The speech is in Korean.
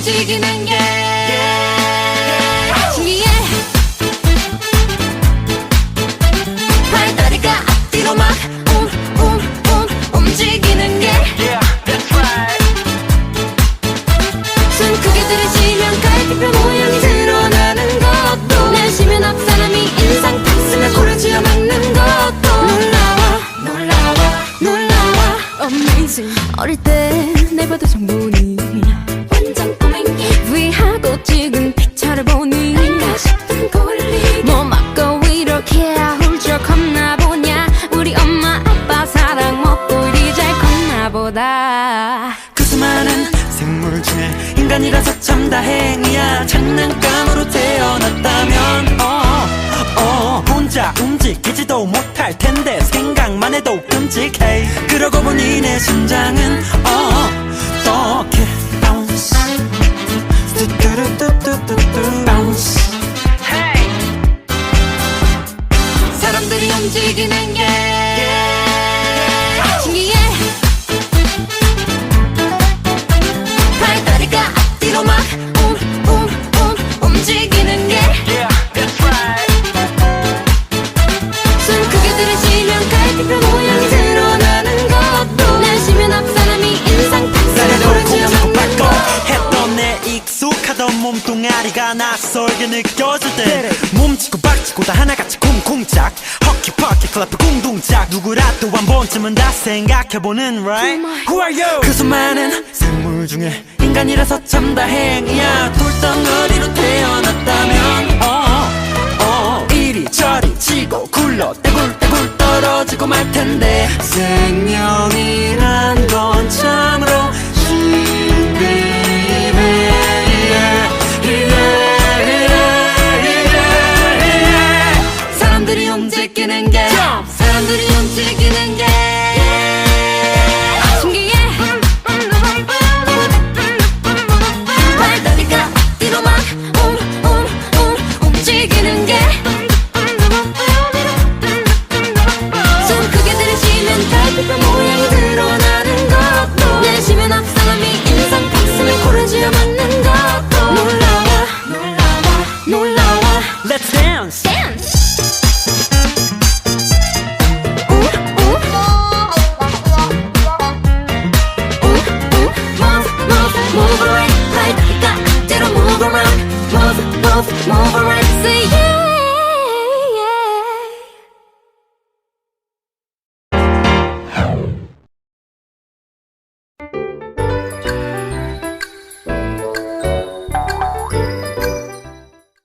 움직이는 게. 신기해 발다리가 앞뒤로 막 움움움 움직이는 게. Yeah, that's right. 숨 크게 들이쉬면 갈비뼈 모양이 드러나는 것도. 내쉬면 앞 사람이 인상 탁 쓰면 코를 쥐어 막는 것도. 놀라워 놀라워 놀라워. Amazing. 어릴 때내 봐도 정보니 완전 꼬맹이 위하고 찍은 피처를 보니 내가 싶은 권리 뭐 맞고 이렇게 훌쩍 컸나 보냐. 우리 엄마 아빠 사랑 먹고 이리 잘 컸나 보다. 그 수많은 생물 중에 인간이라서 참 다행이야. 장난감으로 태어났다면 어, 어, 혼자 움직이지도 못할 텐데 생각만 해도 끔찍해. 그러고 보니 내 심장은 어떻 몸뚱아리가 낯설게 느껴질 때 몸치고 박치고 다 하나같이 쿵쿵짝 허키 퍼키 클럽 궁둥짝. 누구라도 한 번쯤은 다 생각해보는 right? Who are you? 그 수많은 생물 중에 인간이라서 참 다행이야. 돌덩어리로 태어났다면 어, 어, 이리저리 치고 굴러 떼굴떼굴 떨어지고 말 텐데. 생명 move around. Say.